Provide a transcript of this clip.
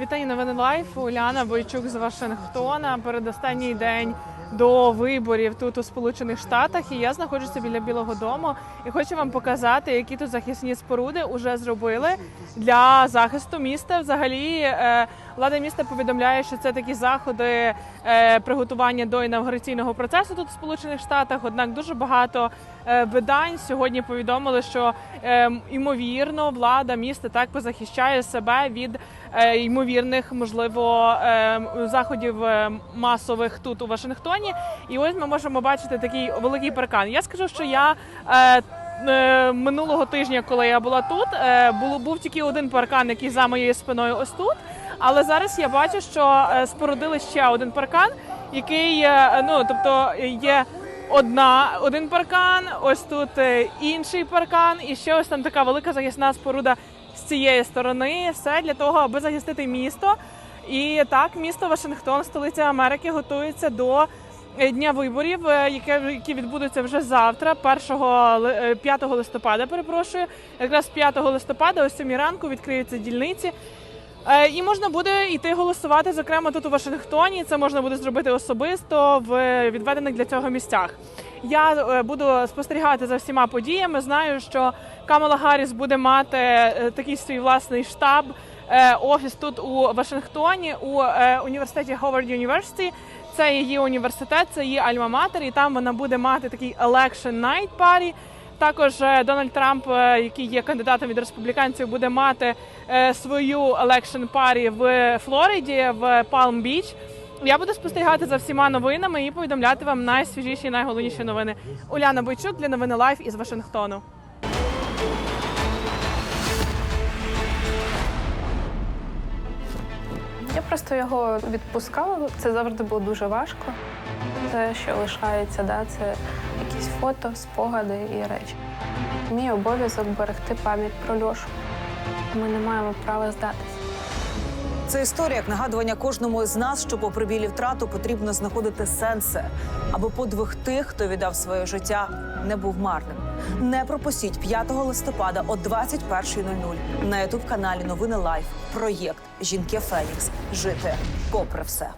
Вітання новини лайф. Уляна Бойчук з Вашингтона. Передостанній день до виборів тут у Сполучених Штатах. І я знаходжуся біля Білого Дому і хочу вам показати, які тут захисні споруди вже зробили для захисту міста. Взагалі, е, влада міста повідомляє, що це такі заходи е, приготування до інавгураційного процесу тут у Сполучених Штатах. Однак дуже багато е, видань сьогодні повідомили, що ймовірно влада міста так позахищає себе від ймовірних, можливо, заходів масових тут у Вашингтоні. І ось ми можемо бачити такий великий паркан. Я скажу, що я. е, е, Минулого тижня, коли я була тут, е, було був тільки один паркан, який за моєю спиною ось тут. Але зараз я бачу, що е, спорудили ще один паркан, який ну тобто є одна один паркан, ось тут інший паркан, і ще ось там така велика захисна споруда з цієї сторони. Все для того, аби захистити місто. І так, місто Вашингтон, столиця Америки, готується до дня виборів, е, яке які відбудуться вже завтра, 1 е, 5 листопада. Перепрошую, якраз 5 листопада, о 7 ранку відкриються дільниці. Е, І можна буде йти голосувати, зокрема тут у Вашингтоні. Це можна буде зробити особисто в відведених для цього місцях. Я е, буду спостерігати за всіма подіями. Знаю, що Камала Гарріс буде мати е, такий свій власний штаб, е, офіс тут у Вашингтоні у е, університеті Howard University. Це її університет, це її альма-матер, і там вона буде мати такий election night party. Також е, Дональд Трамп, е, який є кандидатом від республіканців, буде мати е, свою election party в Флориді в Палм Біч. Я буду спостерігати за всіма новинами і повідомляти вам найсвіжіші і найголовніші новини. Уляна Бойчук для новини Лайф із Вашингтону. Я просто його відпускала. Це завжди було дуже важко. Те, що лишається, да, це якісь фото, спогади і речі. Мій обов'язок берегти пам'ять про Льошу. Ми не маємо права здатися. Це історія як нагадування кожному із нас, що попри білі втрату потрібно знаходити сенси, аби подвиг тих, хто віддав своє життя, не був марним. Не пропустіть 5 листопада о 21.00 на ютуб каналі Новини Лайф. Проєкт Жінки Фенікс. Жити попри все.